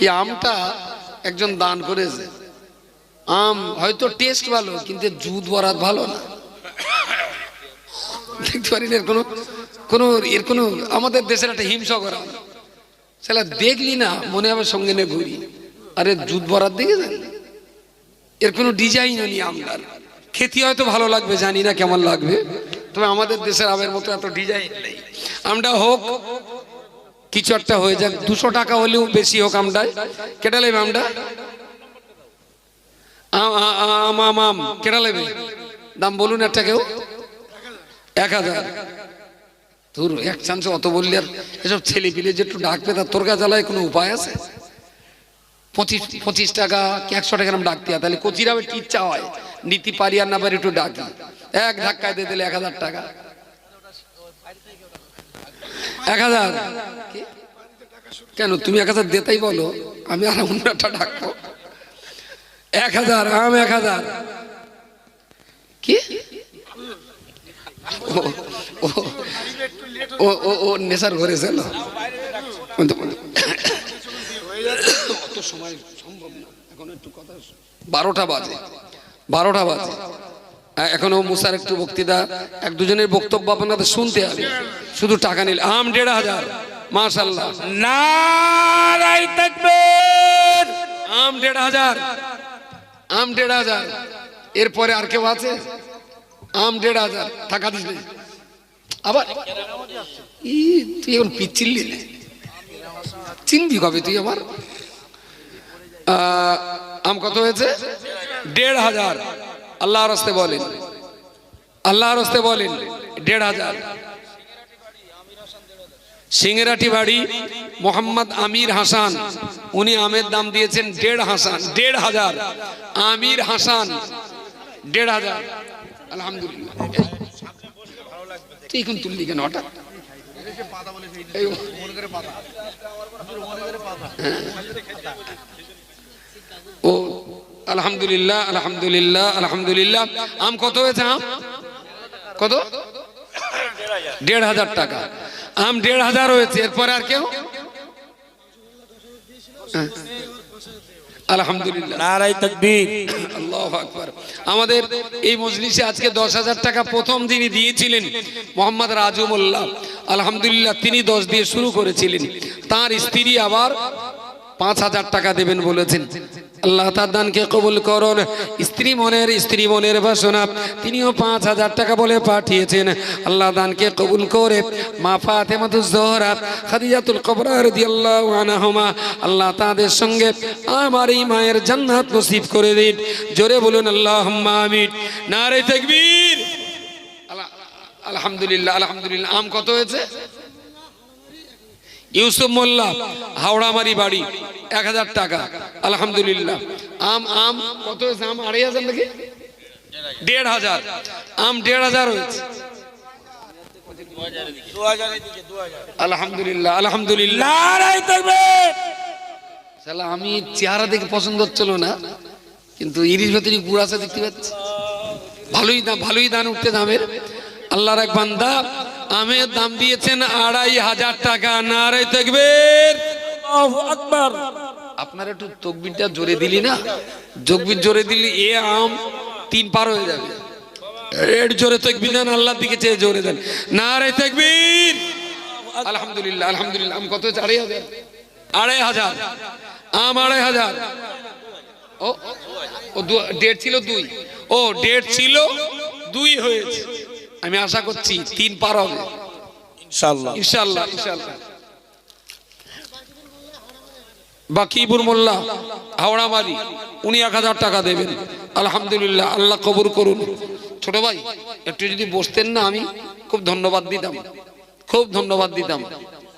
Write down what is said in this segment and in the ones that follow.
এই আমটা একজন দান করেছে। আম হয়তো টেস্ট ভালো, কিন্তু জুদ বরাত ভালো না। দেখতে পারি এর কোনো কোনো, এর কোনো, আমাদের দেশের একটা হিংসা করা সেটা দেখলি না, মনে হবে সঙ্গে নিয়ে ঘুরি। আরে জুদ বরাত দেখেছেন? এর কোনো ডিজাইনও নেই আমটার। খেতে হয়তো ভালো লাগবে, জানি না কেমন লাগবে। তবে আমাদের দেশের আমের মতো এত ডিজাইন নেই। আমটা হোক কিছু একটা হয়ে যাক, দুশো টাকা হলেও বেশি হোক আমটায় কেটা নেবে আমটা? আম আম আম আম নেবে দাম বলুন একটা কেউ। এক হাজার। তোর এক চান্সে অত বললি আর এসব ছেলে পিলে যে একটু ডাকবে তার তোর কাছে জ্বালায় কোনো উপায় আছে? পঁচিশ পঁচিশ টাকা কি একশো টাকা নাম ডাকতে হয় তাহলে কচিরা কি হয়। নীতি পারি আর না পারি একটু ডাকি। এক ধাক্কায় দিয়ে দিলে এক হাজার টাকা। এক হাজার। কেন তুমি এক হাজার দেতাই বলো আমি আর অন্য একটা ডাকবো। এক হাজার আম এক হাজার। কি? ও- ও- ও ও ও নেশার ঘরে ছিল অত সময় সম্ভব না। এখন একটু কথা বারোটা বাজে বারোটা বাজে। আ- এখনও মুসার একটু বক্তৃতা এক দুজনের বক্তব্য আপনাদের শুনতে হবে। শুধু টাকা নিলে আম দেড় হাজার মাশাল্লাহ নারাই আম দেড় হাজার আম দেড় হাজার। এরপরে আর কেউ আছে? আম দেড় হাজার টাকা দিস আবার? ই তুই এখন পিচ্ছিল্লি নে। চিনবি কবে তুই আমার আম কত হয়েছে? দেড় হাজার। আল্লাহর হস্তে বলেন। আল্লাহর হস্তে বলেন, দেড় হাজার। সিংরাটি বাড়ি মোহাম্মদ আমির হাসান। উনি আমের দাম দিয়েছেন দেড় হাসান, দেড় হাজার। আমির হাসান, দেড় হাজার। আলহামদুলিল্লাহ। তুললি কেন হঠাৎ। ও আলহামদুলিল্লাহ আলহামদুলিল্লাহ আলহামদুলিল্লাহ। আম কত হয়েছে আম? কত? দেড় হাজার টাকা। আম দেড় হাজার হয়েছে এরপরে আর কেউ। আলহামদুলিল্লাহ। আমাদের এই মজলিসে আজকে দশ হাজার টাকা প্রথম দিয়েছিলেন মোহাম্মদ রাজু মোল্লা আলহামদুলিল্লাহ তিনি দশ দিয়ে শুরু করেছিলেন। তার স্ত্রী আবার পাঁচ হাজার টাকা দেবেন বলেছেন। আল্লাহ তার দানকে কবুল করুন। স্ত্রী মনের স্ত্রী মনের বাসনা তিনিও পাঁচ হাজার টাকা বলে পাঠিয়েছেন। আল্লাহ দানকে কবুল করে মা ফাতেমাতুজ জোহরা, খাদিজাতুল কবরা রাদিয়াল্লাহু আনহুমা, আল্লাহ তাদের সঙ্গে আমার এই মায়ের জান্নাত নসিব করে দিন। জোরে বলুন, আল্লাহুম্মা আমিন। নারে তাকবীর। আল্লাহ- আলহামদুলিল্লাহ আলহামদুলিল্লাহ। আম কত হয়েছে? ইউসুফ মোল্লা, হাওড়ামারি বাড়ি। এক হাজার টাকা। আলহামদুলিল্লাহ। আম আম, কত হয়েছে? আম আড়াই হাজার নাকি? দেড় হাজার। আম দেড় হাজার হয়েছে। আলহামদুলিল্লাহ আলহামদুলিল্লাহ। আমি চেহারা দেখে পছন্দ হচ্ছিল না, কিন্তু ইরিশ ভেতরে গুড় আছে দেখতে পাচ্ছি। ভালোই দাম, ভালোই দান উঠতে দামের। আল্লাহর এক বান্দা আমের দাম দিয়েছেন আড়াই হাজার টাকা। নারাই আল্লাহু আকবার। আপনার একটু তকবিরটা জোরে দিলি না? তকবির জোরে দিলি এ আম তিন পার হয়ে যাবে। এর জোরে তকবির দেন আল্লাহর দিকে চেয়ে জোরে দেন। না রে তকবীর। আলহামদুলিল্লাহ আলহামদুলিল্লাহ। আম কত হয়েছে? আড়াই হাজার। আড়াই হাজার। আম আড়াই হাজার। ও ও দু- ডেট ছিল দুই। ও ডেট ছিল দুই হয়েছে। আমি আশা করছি তিন পার হবে। ইনশাআল্লাহ। ইনশাল্লাহ ইনশাল্লাহ বাকিবুর মোল্লা হাওড়াবাড়ি উনি এক হাজার টাকা দেবেন। আলহামদুলিল্লাহ আল্লাহ কবর করুন। ছোট ভাই একটু যদি বসতেন না আমি খুব ধন্যবাদ দিতাম। খুব ধন্যবাদ দিতাম।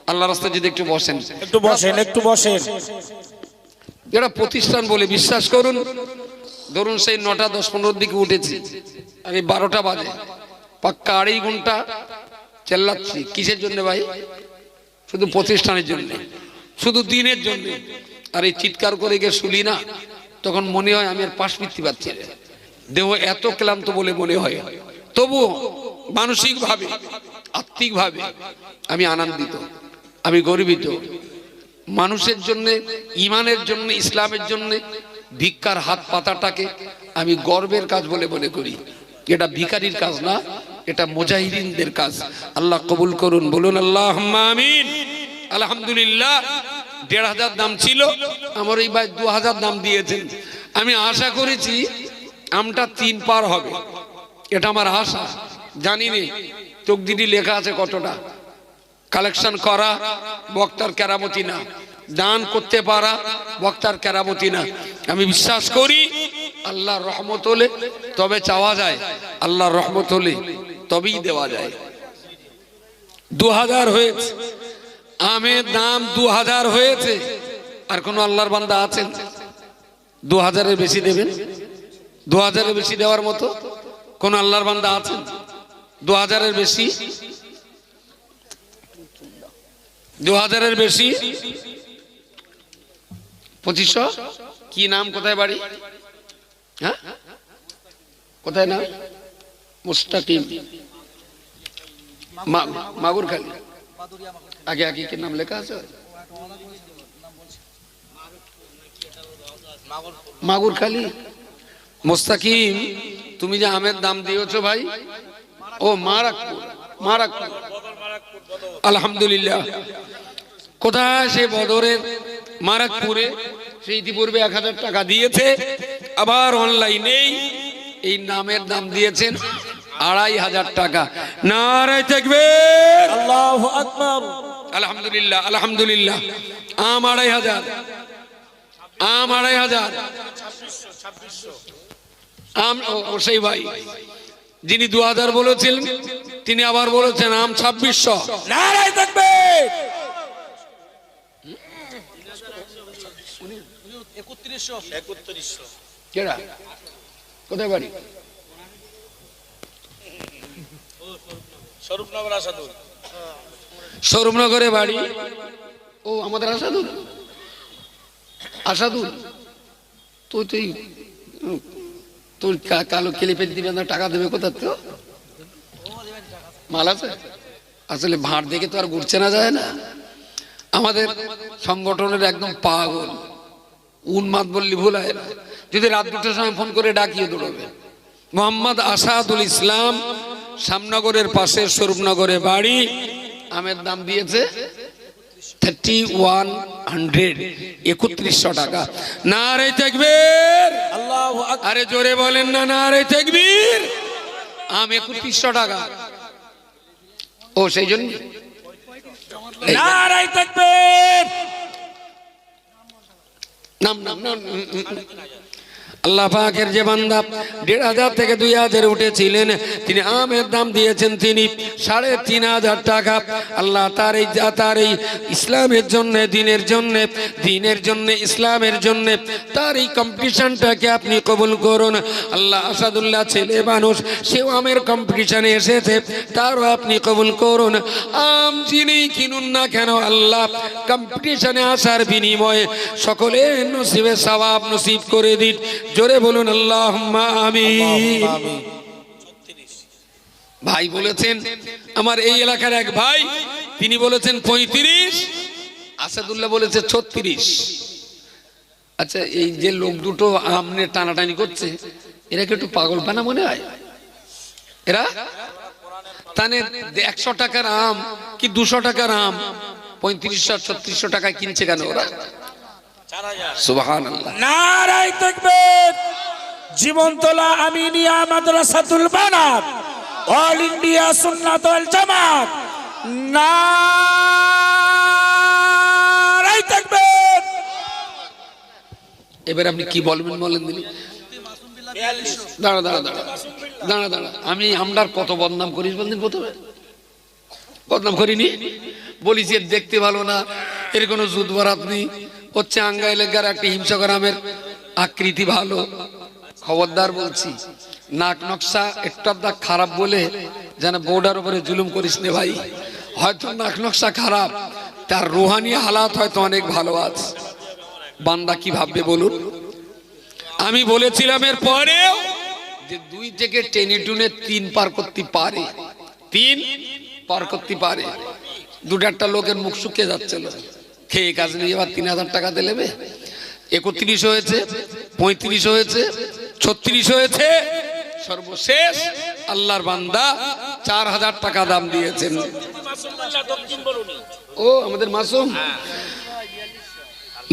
আল্লাহ রাস্তায় যদি একটু বসেন। একটু বসেন একটু বসেন। এটা প্রতিষ্ঠান বলে বিশ্বাস করুন ধরুন সেই নটা দশ পনেরোর দিকে উঠেছি। আমি বারোটা বাজে। পাক্কা আড়াই ঘণ্টা চেল্লাচ্ছি। কিসের জন্য ভাই? শুধু প্রতিষ্ঠানের জন্য। শুধু দিনের জন্য। আর এই চিৎকার করে গিয়ে শুনি না, তখন মনে হয় আমি আর পাশ ফিরতে পারছি দেহ এত ক্লান্ত বলে মনে হয়। তবুও মানসিকভাবে, আত্মিকভাবে আমি আনন্দিত, আমি গর্বিত। মানুষের জন্য, ইমানের জন্য, ইসলামের জন্য ভিক্ষার হাত পাতাটাকে আমি গর্বের কাজ বলে মনে করি। এটা ভিখারির কাজ না, এটা মুজাহিদিনদের কাজ। আল্লাহ কবুল করুন, বলুন আল্লাহ আমিন। আলহামদুলিল্লাহ, দেড় হাজার দাম ছিল, আমার এই ভাই দু হাজার দাম দিয়েছেন। আমি আশা করেছি আমটা তিন পার হবে। এটা আমার আশা জানি নে তকদিটি লেখা আছে কতটা। কালেকশন করা, বক্তার কেরামতি না। দান করতে পারা, বক্তার কেরামতি না। আমি বিশ্বাস করি আল্লাহর রহমত হলে তবে চাওয়া যায়, আল্লাহর রহমত হলে তবেই দেওয়া যায়। দু হাজার হয়েছে। আমের দাম দু হাজার হয়েছে। আর কোন আল্লাহর বান্দা আছেন? দু হাজারের বেশি দেবেন? দু হাজারের বেশি দেওয়ার মতো কোন আল্লাহর বান্দা আছেন? দু হাজারের বেশি? দু হাজারের বেশি? পঁচিশশো? কি নাম? কোথায় বাড়ি? হ্যাঁ? কোথায় নাম? মুস্তাকিম। মা- মাগুর খালি আগে আগে কি নাম লেখা আছে? মাগুর খালি মোস্তাকিম, তুমি যে আমের দাম দিয়েছ ভাই? ও মারাকপুর মারাকপুর আলহামদুলিল্লাহ। কোথায় সে বদরের মারাকপুরে সে ইতিপূর্বে এক হাজার টাকা দিয়েছে, আবার অনলাইনেই এই নামের দাম দিয়েছেন আড়াই হাজার টাকা। নারায় থাকবে আল্লাহু আকবার। আলহামদুলিল্লাহ আলহামদুলিল্লাহ। আম আড়াই হাজার। আম আড়াই হাজার। আম ও- সেই ভাই। যিনি দু হাজার বলেছিলেন তিনি আবার বলেছেন আম ছাব্বিশশো। নারায় থাকবে! কোথায় বাড়ি? স্বরূপনগর আসাদুল। সৌরভনগরে বাড়ি। ও, আমাদের আসাদুল? আসাদুল, তুই তুই তোর কালো কেলিপের দিবে না, টাকা দেবে কোথা তো মাল আছে? আসলে ভাঁড় দেখে তো আর ঘুরছে না, যায় না। আমাদের সংগঠনের একদম পাগল। উন্মাদ বললি ভুল হয় না। যদি রাত দুটোর সময় ফোন করে ডাকিয়ে দৌড়বে। মোহাম্মদ আসাদুল ইসলাম শ্যামনগরের পাশে স্বরূপনগরে বাড়ি। আমের দাম দিয়েছে থার্টি ওয়ান হান্ড্রেড একত্রিশশো টাকা। না রে আরে জোরে বলেন না না রে আম একত্রিশশো টাকা। ও সেই জন্য? নাম নাম নাম। আল্লাহ পাকের যে বান্দা দেড় হাজার থেকে দুই হাজার উঠেছিলেন, তিনি আমের দাম দিয়েছেন তিনি সাড়ে তিন হাজার টাকা। আল্লাহ তার এই তার এই ইসলামের জন্য, দিনের জন্য দিনের জন্য, ইসলামের জন্য, তার এই কম্পিটিশনটাকে আপনি কবুল করুন। আল্লাহ আসাদুল্লাহ ছেলে মানুষ, সেও আমের কম্পিটিশনে এসেছে, তারও আপনি কবুল করুন। আম যিনি কিনুন না কেন আল্লাহ কম্পিটিশনে আসার বিনিময়ে সকলে নসিবে সওয়াব নসিব করে দিন। জোরে বলুন আল্লাহ আমি ভাই বলেছেন আমার এই এলাকার এক ভাই তিনি বলেছেন পঁয়ত্রিশ আসাদুল্লাহ বলেছে ছত্রিশ। আচ্ছা এই যে লোক দুটো আমনে টানাটানি করছে এরা কি একটু পাগল পানা মনে হয়? এরা? তানে একশো টাকার আম কি দুশো টাকার আম? পঁয়ত্রিশশো ছত্রিশশো টাকায় কিনছে কেন ওরা? সুবাহান আল্লাহ নারায় থাকবে জীবনতলা আমিনিয়া মাদ্রাসাতুল বানাত অল ইন্ডিয়া সুন্নাত ওয়াল জামাত। নারায় থাকবে এবার আপনি কি বলবেন বলেন দিনি দাঁড়া দাঁড়া দাঁড়া। দাঁড়া দাঁড়া। আমি আমরার কত বদনাম করিস বলদিন প্রথমে? বদনাম করিনি? বলি যে দেখতে ভালো না এর কোনো জুত বরাত নেই। হচ্ছে আঙ্গা এলাকার একটা হিংসগ্রামের আকৃতি ভালো। খবরদার বলছি, নাক নকশা একটু আধা খারাপ বলে যেন বউডার উপরে জুলুম করিস নে ভাই। হয়তো নাক নকশা খারাপ, তার রুহানি হালাত হয়তো অনেক ভালো আছে। বান্দা কি ভাববে বলুন? আমি বলেছিলাম এর পরেও যে দুই থেকে টেনে টুনে তিন পার করতে পারে। তিন পার করতে পারে। দুটো একটা লোকের মুখ শুকিয়ে যাচ্ছিল খেয়ে কাজ নিয়ে এবার তিন হাজার টাকাতে নেবে? একত্রিশ হয়েছে, পঁয়ত্রিশ হয়েছে, ছত্রিশ হয়েছে। সর্বশেষ আল্লাহর বান্দা চার হাজার টাকা দাম দিয়েছেন। ও, আমাদের মাসুম?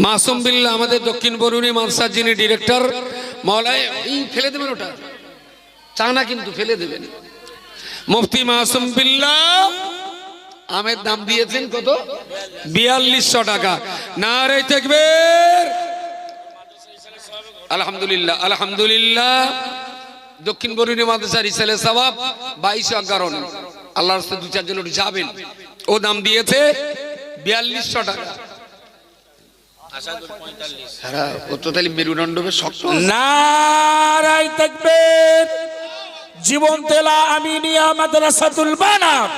মাসুম বিল্লাহ, আমাদের দক্ষিণ বরুণী মানসার যিনি ডিরেক্টর মৌলায় ফেলে দেবেন ওটা? চা না কিন্তু ফেলে দেবেন। মুফতি মাসুম বিল্লাহ আমের দাম দিয়েছেন কত? বিয়াল্লিশশো টাকা। না রে থাকবে আলহামদুলিল্লাহ আলহামদুলিল্লাহ। দক্ষিণ বরুণী মাদ্রাসার ইসালে সবাব বাইশ কারণ আল্লাহর রাস্তায় দু চারজন যাবেন। ও দাম দিয়েছে বিয়াল্লিশশো টাকা। হ্যাঁ, জীবন তেলা আমিনিয়া মাদ্রাসাতুল বানাত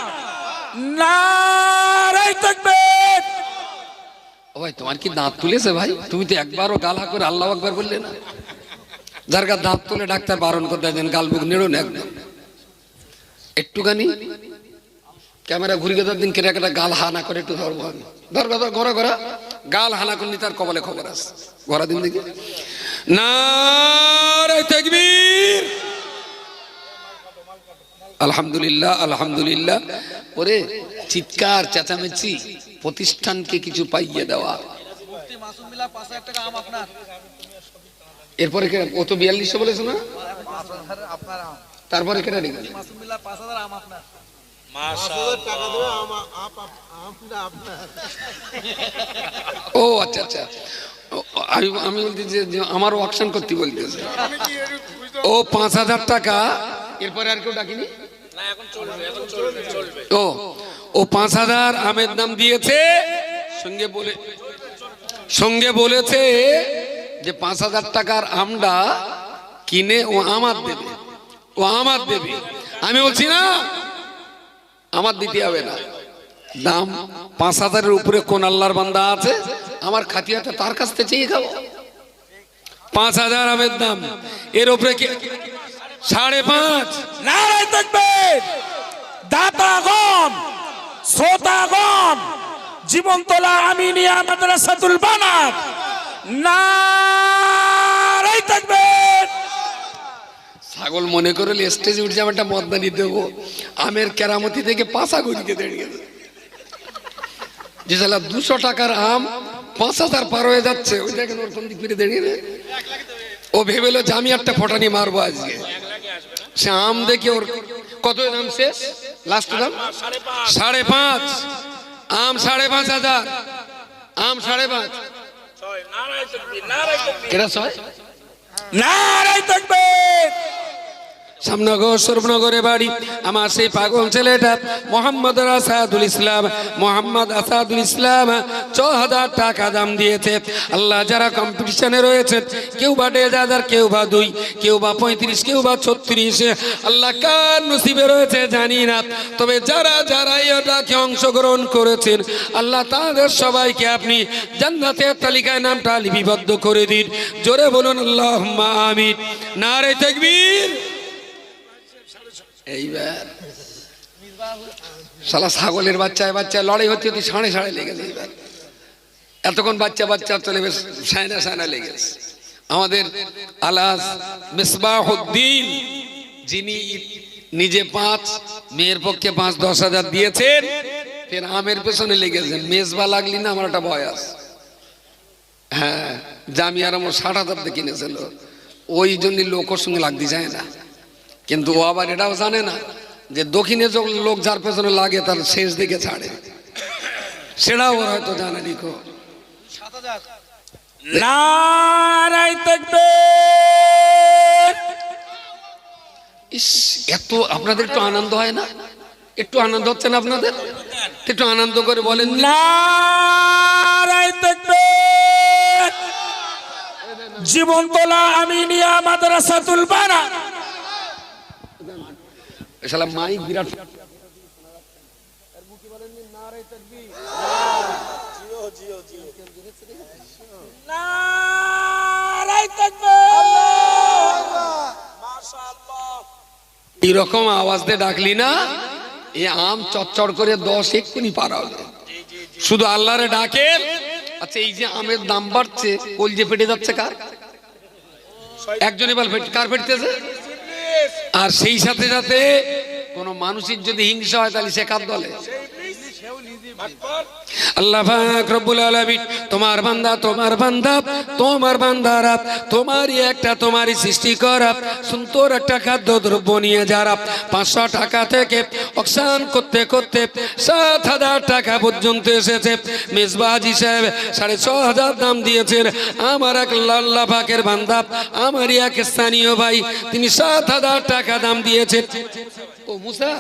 নারাই তাকবীর ও ভাই, তোমার কি দাঁত তুলেছে ভাই? তুমি তো একবারও গালা করে আল্লাহ একবার বললে না। যার গা দাঁত তুলে ডাক্তার বারণ করে দেন, গাল বুক নেড়ো না একদম। একটুখানি। ক্যামেরা ঘুরি গেছে দিন কেটে একটা গাল হানা করে একটু ধরবো আমি। ধর ধর ঘোরা ঘোরা। গাল হানা করনি তার কবলে খবর আছে। ঘোরা দিন দেখি। না তাকবীর। আলহামদুলিল্লাহ আলহামদুলিল্লাহ। ওরে, চিৎকার, চেঁচামেচি, প্রতিষ্ঠানকে কিছু পাইয়ে দেওয়া। এরপরে ও তো বিয়াল্লিশশো বলেছে না? তারপরে আম আপনার ও আচ্ছা আচ্ছা। আমি আমি বলতে যে আমারও অকশন করতে বলতেছে। ও, পাঁচ হাজার টাকা। এরপরে আর কেউ ডাকিনি? ও ও পাঁচ হাজার আমের দাম দিয়েছে, সঙ্গে বলে সঙ্গে বলেছে যে পাঁচ হাজার টাকার আমটা কিনে ও আমার দেবে। ও আমার দেবে। আমি বলছি, না, আমার দিতে হবে না। দাম পাঁচ হাজারের উপরে কোন আল্লাহর বান্দা আছে? আমার খাতিয়াটা তার কাছ থেকে চেয়ে খাব। পাঁচ হাজার আমের দাম। এর উপরে কি সাড়ে পাঁচ। নারাই তাকবীর দাতাগণ শ্রোতাগণ জীবন তোলা আমিনিয়া মাদ্রাসাতুল বানাত। নারাই তাকবীর ছাগল মনে করে স্টেজে উঠে আমি একটা মদদানি দেবো আমের কেরামতি থেকে পাঁচা গড়িকে দাঁড়িয়ে যে সালা দুশো টাকার আম পাঁচ হাজার পার হয়ে যাচ্ছে ওই দেখেন ওর কোন দিক ফিরে দাঁড়িয়ে। ও ভেবেলো যে আমি একটা ফটানি মারবো আজকে। সে আম দেখে ওর কত দাম শেষ? লাস্ট দাম? সাড়ে পাঁচ। আম সাড়ে পাঁচ হাজার। আম সাড়ে পাঁচ। কেটা ছয়? নারায় তাকবীর সামনগর সরবনগরে বাড়ি। আমার সেই পাগল ছেলেটা মোহাম্মদ আসাদুল ইসলাম, মোহাম্মদ আসাদুল ইসলাম ছ হাজার টাকা দাম দিয়েছে। আল্লাহ যারা কম্পিটিশনে রয়েছে, কেউ বা দেড় হাজার, কেউ বা দুই, কেউ বা পঁয়ত্রিশ, কেউ বা ছত্রিশ, আল্লাহ কার নসিবে রয়েছে জানি না। তবে যারা যারা এটাকে অংশগ্রহণ করেছেন, আল্লাহ তাদের সবাইকে আপনি জান্নাতের তালিকায় নামটা লিপিবদ্ধ করে দিন। জোরে বলুন আল্লাহ আমিন। নারে তাকবীর। এইবার। শালা ছাগলের বাচ্চায় বাচ্চা লড়াই হচ্ছে তুই সাড়ে সাড়ে লেগেছে এইবার। এতক্ষণ বাচ্চা বাচ্চা চলে বেশ সায়না সায়না লেগেছে আমাদের আলাস মেসবাহুদ্দিন, যিনি নিজে পাঁচ, মেয়ের পক্ষে পাঁচ, দশ হাজার দিয়েছেন। ফের আমের পেছনে লেগেছেন মেজবা লাগলি না, আমার একটা বয়স হ্যাঁ জামিয়ার আমার ষাট হাজার দিয়ে কিনেছিল। ওই জন্য লোক ওর সঙ্গে লাগতে যায় না। কিন্তু ও আবার এটাও জানে না যে দক্ষিণে যখন লোক যার পেছনে লাগে তার শেষ দিকে ছাড়ে। সেটাও ওর হয়তো জানে নিকো নারাই ইস এত আপনাদের একটু আনন্দ হয় না? একটু আনন্দ হচ্ছে না আপনাদের? একটু আনন্দ করে বলেন নারাই জীবন তোলা আমিনিয়া মাদ্রাসাতুল বানাত শালা মাইক বিরাট এরকম আওয়াজ দিয়ে ডাকলি না? এ আম চচ্চড় করে দশ এক্ষুনি পার হবে। শুধু আল্লাহরে ডাকে। আচ্ছা এই যে আমের দাম বাড়ছে ওল যে ফেটে যাচ্ছে কার? একজনই বল কার ফেটতেছে? আর সেই সাথে সাথে কোন মানুষের যদি হিংসা হয় তাহলে সে কার দলে আল্লাহ পাক তোমার বান্দা তোমার বান্দা, তোমার বান্দারা তোমারই একটা, তোমারই সৃষ্টি করা, সুন্দর একটা খাদ্য দ্রব্য নিয়ে যারা পাঁচশো টাকা থেকে অকসান করতে করতে সাত হাজার টাকা পর্যন্ত এসেছে। মেজবাজি সাহেব সাড়ে ছ হাজার দাম দিয়েছেন। আমার এক আল্লাহ পাকের বান্দা, আমারই এক স্থানীয় ভাই, তিনি সাত হাজার টাকা দাম দিয়েছেন। ও মুসা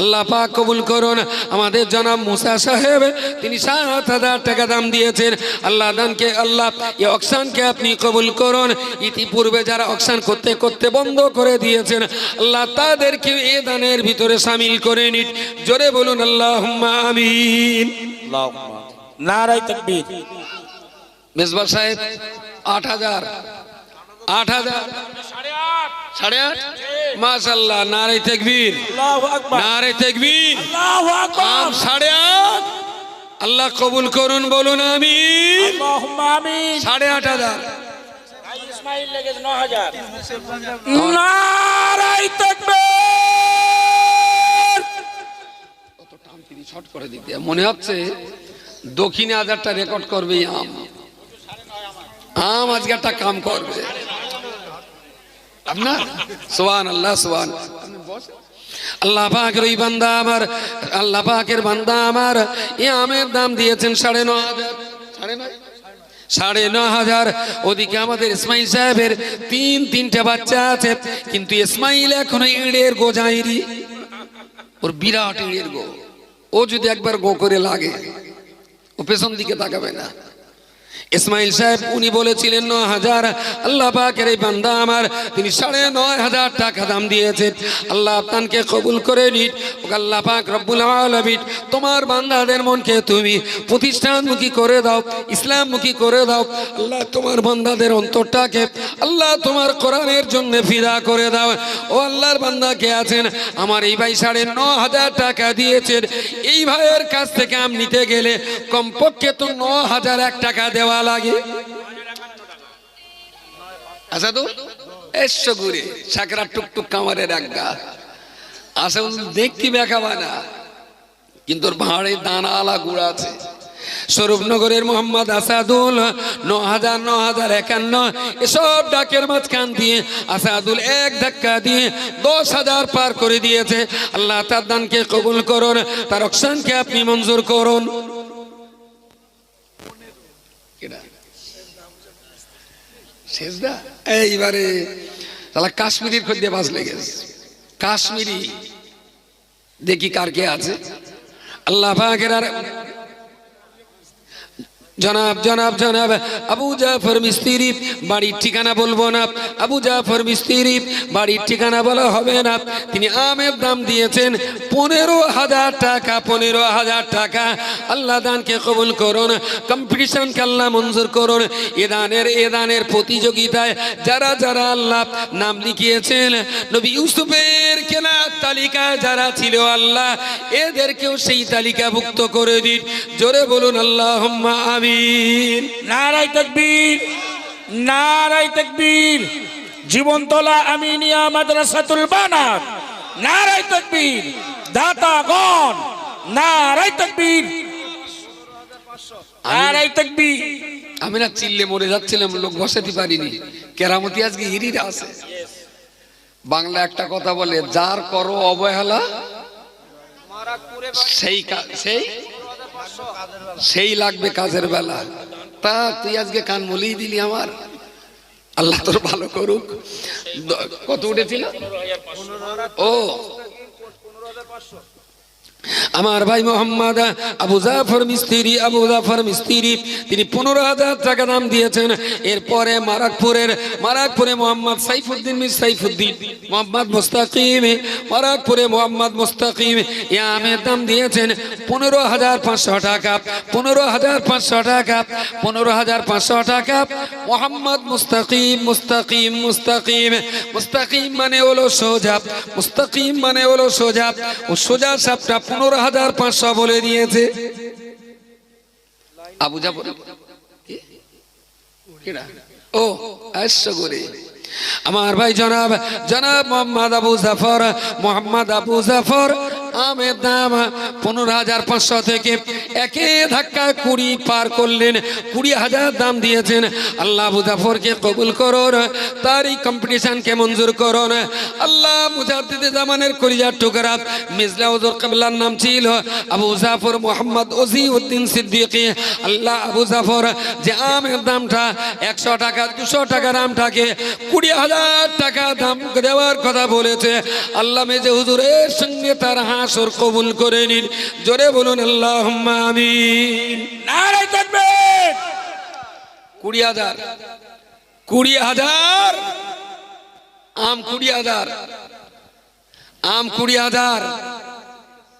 আল্লাহ পাক কবুল করুন। আমাদের জনাব মুসা সাহেব তিনি সাত হাজার টাকা দাম দিয়েছেন। আল্লাহ দানকে আল্লাহ এই অকসানকে আপনি কবুল করুন। ইতিপূর্বে যারা অকসান করতে করতে বন্ধ করে দিয়েছেন আল্লাহ তাদেরকে এ দানের ভিতরে সামিল করে নিন। জোরে বলুন আল্লাহ আমিন। তকবীর। মেজবার সাহেব আট হাজার। আট হাজার। সাড়ে আট? নারে তেকবীর। নারে তেকবীর। সাড়ে আট। আল্লাহ কবুল করুন বলুন আমি সাড়ে আট হাজার। ভাই ইসমাইল লেগে 9000 নারাই তকবীর। শর্ট করে দিতে মনে হচ্ছে দক্ষিণে হাজারটা রেকর্ড করবে আম। আম আজকে একটা কাম করবে। সোহান আল্লাহ সোহান আল্লাহ ওই বান্দা আমার বান্দা আমার। এ আমের দাম দিয়েছেন সাড়ে ন হাজার। সাড়ে ন হাজার। ওদিকে আমাদের সাহেবের তিন, তিনটা বাচ্চা আছে, কিন্তু ইসমাইল এখনও ইঁড়ের গোজাইরি ওর বিরাট ইঁড়ের গো। ও যদি একবার গো করে লাগে, ও পেছন দিকে তাকাবে না। ইসমাইল সাহেব, উনি বলেছিলেন ন হাজার। আল্লাহ পাকের এই বান্দা আমার। তিনি সাড়ে নয় হাজার টাকা দাম দিয়েছেন আল্লাহ আপনাকে কবুল করে ও আল্লাহ পাক রব্বুল আলামিন, তোমার বান্দাদের মনকে তুমি প্রতিষ্ঠানমুখী করে দাও, ইসলামমুখী করে দাও। আল্লাহ তোমার বান্দাদের অন্তরটাকে, আল্লাহ তোমার কোরআনের জন্য ফিদা করে দাও। ও আল্লাহর বান্দা কে আছেন? আমার এই ভাই সাড়ে ন হাজার টাকা দিয়েছেন। এই ভাইয়ের কাছ থেকে আম নিতে গেলে কমপক্ষে তো ন হাজার এক টাকা দেওয়া লাগে। আচ্ছা তো এসো ঘুরে সাকরা টুকটুক কামারের একটা আসে দেখতে বেখাবা না। কিন্তু ভাঁড়ে দানা আলা গুড় আছে। স্বরূপনগরের মোহাম্মদ আসাদুল ন হাজার ন হাজার একান্ন, এসব ডাকের মাঝখান দিয়ে আসাদুল এক ধাক্কা দিয়ে দশ হাজার পার করে দিয়েছে। আল্লাহ তার দানকে কবুল করুন, তার অকসানকে আপনি মঞ্জুর করুন কেডা? শেষদা। এইবারে তাহলে কাশ্মীরির খোঁজ দিয়ে বাস লেগেছে। কাশ্মীরি, দেখি কার কে আছে। আল্লাহ পাকের আর জনাব জনাব জনাব, আবু জাফর মিস্ত্রি, বাড়ির ঠিকানা বলব না। আবু জাফর মিস্ত্রি, বাড়ির ঠিকানা বলা হবে না। তিনি আমের দাম দিয়েছেন পনেরো হাজার টাকা, পনেরো হাজার টাকা। আল্লাহ দানকে কবুল করুন কম্পিটিশনকে আল্লাহ মঞ্জুর করুন। এ দানের এ দানের প্রতিযোগিতায় যারা যারা আল্লাহ নাম লিখিয়েছেন, নবী ইউসুফের কেনার তালিকায় যারা ছিল আল্লাহ, এদেরকেও সেই তালিকাভুক্ত করে দিন। জোরে বলুন আল্লাহ আমিন নারাই তকবীর। নারাই তকবীর। জীবনতলা আমিনিয়া মাদ্রাসাতুল বানাত। নারাই তকবীর। দাতাগণ নারাই তকবীর। নারাই তকবীর। আমি না চিল্লে মরে যাচ্ছিলাম লোক বসাতে পারিনি। কেরামতি আজকে হিরিরা আছে। বাংলা একটা কথা বলে যার করো অবহেলা সেই সেই সেই লাগবে কাজের বেলা। তা তুই আজকে কান বলেই দিলি আমার। আল্লাহ তোর ভালো করুক। কত উঠেছিল? ও। আমার ভাই মোহাম্মদ, আবু জাফর মিস্ত্রি, আবু জাফর মিস্ত্রি, তিনি পনেরো হাজার টাকা দাম দিয়েছেন। এরপরে মারাকপুরের, মারাকপুরে মোহাম্মদ সাইফুদ্দিন মিস সাইফুদ্দিন, মোহাম্মদ মুস্তাকিম, মারাকপুরে মোহাম্মদ মুস্তাকিম আমের দাম দিয়েছেন পনেরো হাজার পাঁচশো টাকা, পনেরো হাজার পাঁচশো টাকা, পনেরো হাজার পাঁচশো টাকা, মোহাম্মদ মুস্তাকিম মুস্তাকিম মুস্তাকিম মুস্তাকিম মানে হলো সোজা, মুস্তাকিম মানে হলো সোজা, ও সোজা সাপটা পনেরো হাজার পাঁচশো বলে নিয়েছে আবু জাফর। ও আশো করে। আমার ভাই জনাব জনাব মোহাম্মদ আবু জাফর, মোহাম্মদ আবু জাফর আমের দাম পনেরো হাজার পাঁচশো থেকে একে ধাক্কা কুড়ি পার করলেন। কুড়ি হাজার দাম দিয়েছেন। আল্লাহ আবু জাফরকে কবুল করুন। তার এই কম্পিটিশনকে মঞ্জুর করুন। আল্লাহ মুজাদ্দিদে জামানের কলিজার টুকরা মিজলা উজুর কাবলার নাম ছিল আবু জাফর মোহাম্মদ ওজি উদ্দিন সিদ্দিকী। আল্লাহ আবু জাফর যে আমের দামটা একশো টাকা, দুশো টাকা দামটাকে কুড়ি হাজার টাকা দাম দেওয়ার কথা বলেছে। আল্লাহ মেজে হুজুরের সঙ্গে তার হাসর কবুল করে নিন। জোরে বলুন আল্লাহ কুড়ি হাজার। কুড়ি হাজার। আম কুড়ি হাজার। আম কুড়ি হাজার।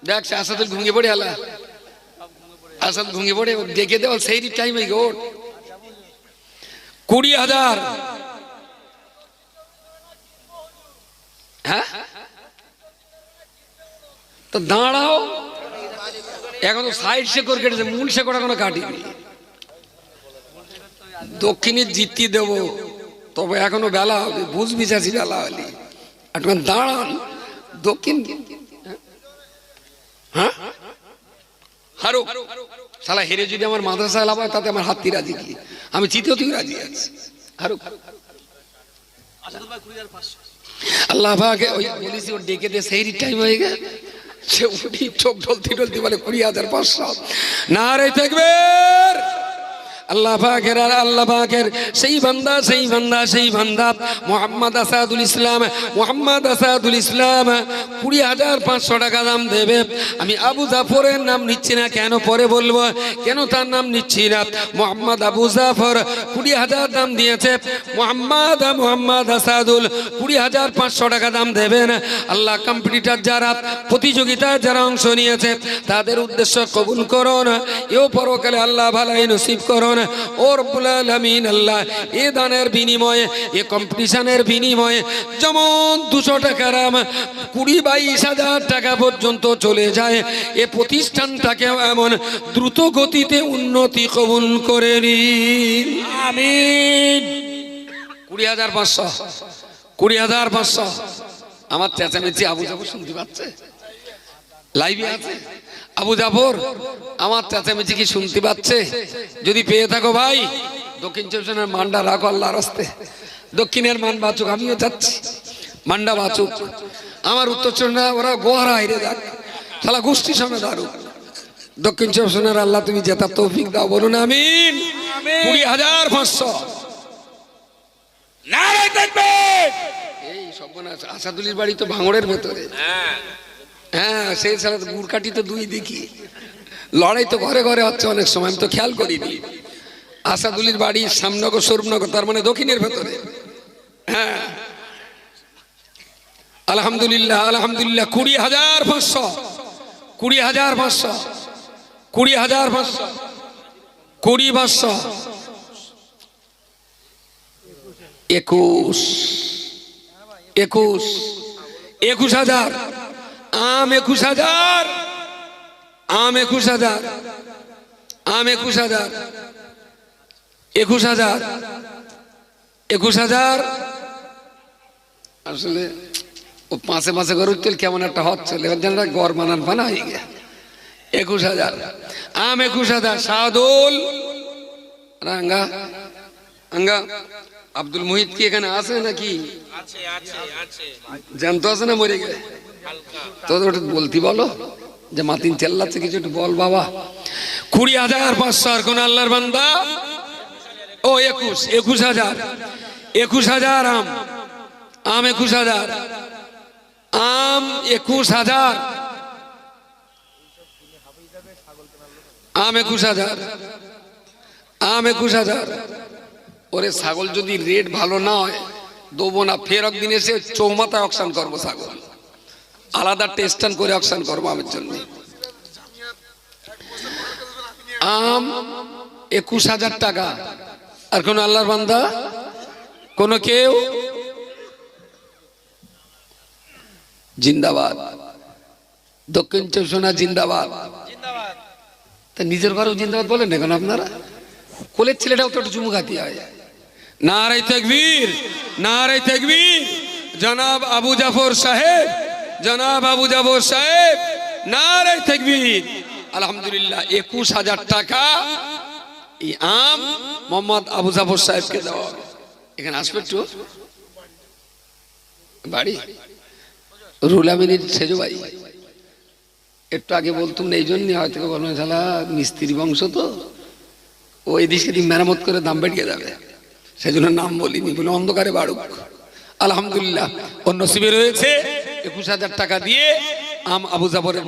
দেখ, আসাদুল ঘুমিয়ে পড়ে আলা আসাদ ঘুমিয়ে পড়ে ওকে ডেকে দেওয়া, সেই টাইম এই গোট কুড়ি হাজার। হ্যাঁ? তো দাঁড়াও। এখন সাইড শেকড় কেটেছে মূল শেকড় এখনও কাটিনি। দক্ষিণে জিতি দেব, তবে এখনও বেলা হবে, বুঝবি চাষি বেলা হলি। এখন দাঁড়ান, দক্ষিণ হ্যাঁ? হারো, শালা, হেরে যদি আমার মাদ্রাসা হয়, তাতে আমার হাতি রাজি কি? আমি তৃতীয়তেও রাজি আছি। হারো। আল্লাহ পাকে ওই বলিস ওর ডেকে দিয়ে সেই টাইম হয়ে গেছে। সে উঠি চোখ ঢলতি ঢলতি বলে কুড়ি হাজার পাঁচশো। না রে থাকবে আল্লাহ পাকের আর আল্লাহ পাকের। সেই বান্দা সেই বান্দা সেই বান্দা। মোহাম্মদ আসাদুল ইসলাম, মোহাম্মদ আসাদুল ইসলাম। কুড়ি হাজার পাঁচশো টাকা দাম দেবে। আমি আবু জাফরের নাম নিচ্ছি না, কেন পরে বলব? কেন তার নাম নিচ্ছি না? মোহাম্মদ আবু জাফর কুড়ি হাজার দাম দিয়েছে। মোহাম্মদ মোহাম্মদ আসাদুল, কুড়ি হাজার পাঁচশো টাকা দাম দেবেন। আল্লাহ কম্পিটিটার যারা, প্রতিযোগিতায় যারা অংশ নিয়েছে, তাদের উদ্দেশ্য কবুল করুন। এও পরকালে আল্লাহ ভালাই নসিব করুন। ও রব্বুল আলামিন আল্লাহ এ দানের বিনিময়ে এ কম্পিটিশনের বিনিময়ে যেমন দুশো টাকার আম কুড়ি বাইশ হাজার টাকা পর্যন্ত চলে যায় এ প্রতিষ্ঠানটাকে এমন দ্রুত গতিতে উন্নতি কবুল করে নিন। আমিন। কুড়ি হাজার পাঁচশো কুড়ি হাজার পাঁচশো। আমার চেঁচামেচি আবু জাফর শুনতে পাচ্ছে? লাইভে আছে? আবু জাফর আমার চেঁচামেচি কি শুনতে পাচ্ছে? যদি পেয়ে থাকো ভাই দক্ষিণ চব্বিশ মান্ডা রাখো আল্লাহর হস্তে। দক্ষিণের মান বাঁচুক আমিও যাচ্ছি মান্ডা বাঁচুক। আমার উত্তর চন্দ্রা ওরা গোহারা হাইরে যাক। শালা গোষ্ঠী সমেত আরুক দক্ষিণ চব্বিশ আল্লাহ তুমি জেতার তৌফিক দাও বলুন আমিন। কুড়ি হাজার পাঁচশো। এই সর্বনাশ আসাদুলির বাড়ি তো ভাঙড়ের ভেতরে। হ্যাঁ। সেই ছাড়া তো গুড়কাটি তো দুই দেখি লড়াই তো ঘরে ঘরে হচ্ছে অনেক সময়, আমি তো খেয়াল করিনি। আসাদুলির বাড়ি সামনগর স্বরূপনগর, তার মানে দক্ষিণের ভেতরে। হ্যাঁ। আলহামদুলিল্লাহ আলহামদুলিল্লাহ, কুড়ি হাজার পাঁচশো, কুড়ি হাজার পাঁচশো, কুড়ি হাজার পাঁচশো, কুড়ি পাঁচশো। একুশ একুশ একুশ হাজার। আম একুশ হাজার আম একুশ হাজার আম একুশ হাজার একুশ হাজার একুশ হাজার আসলে ও পাঁচে পাঁচে গরুর তেল কেমন একটা হচ্ছে গড় বানান বানা হয়ে গেছে। একুশ হাজার আম একুশ হাজার শাহদুল রাঙ্গা আঙ্গা আব্দুল মুহিত কি এখানে আছে নাকি? জ্যান্ত আছে না মরে গেলে তো ওটা বলতি বলো? যে মাতিন চেল্লাচ্ছে কিছু একটু বল বাবা। কুড়ি হাজার পাঁচশো আর কোন আল্লাহর বান্দা? ও, একুশ একুশ হাজার। একুশ হাজার আম। আম একুশ হাজার। আম একুশ হাজার। আম একুশ হাজার। আম একুশ হাজার। ওরে ছাগল যদি রেট ভালো না হয়, দেবো না, ফের একদিন এসে চৌমাথায় অকশান করব ছাগল। আলাদা টেস্টান করে অকশান করব আমার জন্য। আম একুশ হাজার টাকা। আর কোন আল্লাহর বান্দা? কোন কেউ? জিন্দাবাদ। দক্ষিণ চৌষণা জিন্দাবাদ। তা নিজের ঘরেও জিন্দাবাদ বলেন না কেন আপনারা? কোলের ছেলেটাও তো একটু চুমু খাতি হয়। নারাই তকবীর নারাই তকবীর। জনাব আবু জাফর সাহেব জনাব আবু জাফর সাহেব নারাই তকবীর। আলহামদুলিল্লাহ, একুশ হাজার টাকা এই আম মোহাম্মদ আবু জাফর সাহেবকে দেওয়া। এখানে আসবে একটু? বাড়ি? রুলামিনীর সেজো ভাই। একটু আগে বলতুম না, এই জন্যই হয়তো বলব শালা মিস্ত্রি বংশ তো। ও এদিক সেদিক মেরামত করে দাম বেরিয়ে যাবে। সেজন্য নাম বলিনি, বলে অন্ধকারে বাড়ুক। আলহামদুলিল্লাহ অন্য নসিবে রয়েছে। একুশ হাজার টাকা দিয়ে আম আবু জাফরের